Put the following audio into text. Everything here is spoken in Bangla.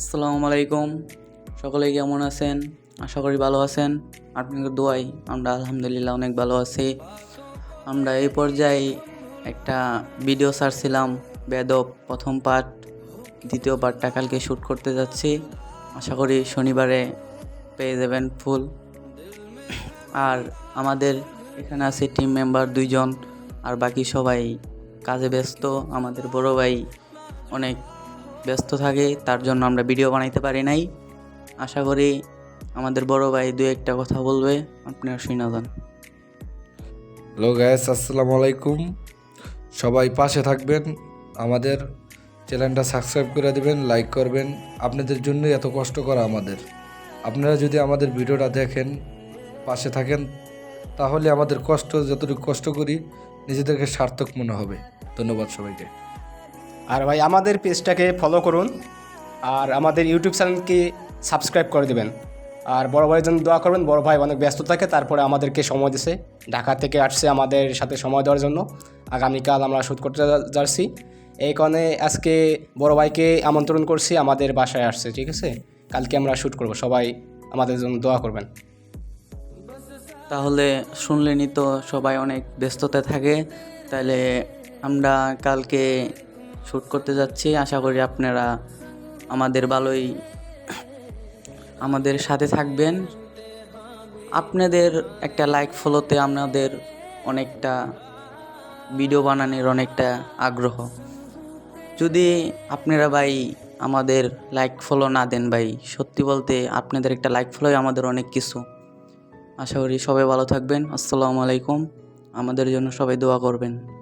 আসসালামু আলাইকুম। সকলে কেমন আছেন? আশা করি ভালো আছেন। আপনাদের দোয়াই আমরা আলহামদুলিল্লাহ অনেক ভালো আছি। আমরা এই পর্যায়ে একটা ভিডিও ছাড়ছিলাম, বেদব প্রথম পার্ট দ্বিতীয় পার্টটা কালকে শ্যুট করতে যাচ্ছি। আশা করি শনিবারে পেয়ে যাবেন ফুল আর আমাদের এখানে আছে টিম মেম্বার দুইজন, আর বাকি সবাই কাজে ব্যস্ত। আমাদের বড় ভাই অনেক ব্যস্ত থাকে, তার জন্য আমরা ভিডিও বানাইতে পারি নাই। আশা করি আমাদের বড় ভাই দু একটা কথা বলবে। আপনারা শুনে যান হ্যালো গ্যাস আসসালামু আলাইকুম। সবাই পাশে থাকবেন। আমাদের চ্যানেলটা সাবস্ক্রাইব করে দেবেন লাইক করবেন। আপনাদের জন্যই এত কষ্ট করা আমাদের। আপনারা যদি আমাদের ভিডিওটা দেখেন, পাশে থাকেন, তাহলে আমাদের কষ্ট, যতটুকু কষ্ট করি, নিজেদেরকে সার্থক মনে হবে। ধন্যবাদ সবাইকে। আর ভাই, আমাদের পেজটাকে ফলো করুন আর আমাদের ইউটিউব চ্যানেলকে সাবস্ক্রাইব করে দেবেন। আর বড় ভাইয়ের জন্য দোয়া করবেন, বড় ভাই অনেক ব্যস্ত থাকে, তারপরে আমাদেরকে সময় দিছে। ঢাকা থেকে আসছে আমাদের সাথে সময় দেওয়ার জন্য। আগামীকাল আমরা শ্যুট করতে যাচ্ছি। এই কারণে আজকে বড় ভাইকে আমন্ত্রণ করছি, আমাদের বাসায় আসছে, ঠিক আছে? কালকে আমরা শ্যুট করব, সবাই আমাদের জন্য দোয়া করবেন। তাহলে শুনলেনই তো সবাই অনেক ব্যস্ততা থাকে তাহলে আমরা কালকে শ্যুট করতে যাচ্ছি। আশা করি আপনারা আমাদের ভালোই আমাদের সাথে থাকবেন। আপনাদের একটা লাইক ফলোতে আমাদের অনেকটা ভিডিও বানানোর অনেকটা আগ্রহ। যদি আপনারা ভাই আমাদের লাইক ফলো না দেন ভাই, সত্যি বলতে আপনাদের একটা লাইক ফলোই আমাদের অনেক কিছু। আশা করি সবাই ভালো থাকবেন। আসসালামু আলাইকুম। আমাদের জন্য সবাই দোয়া করবেন।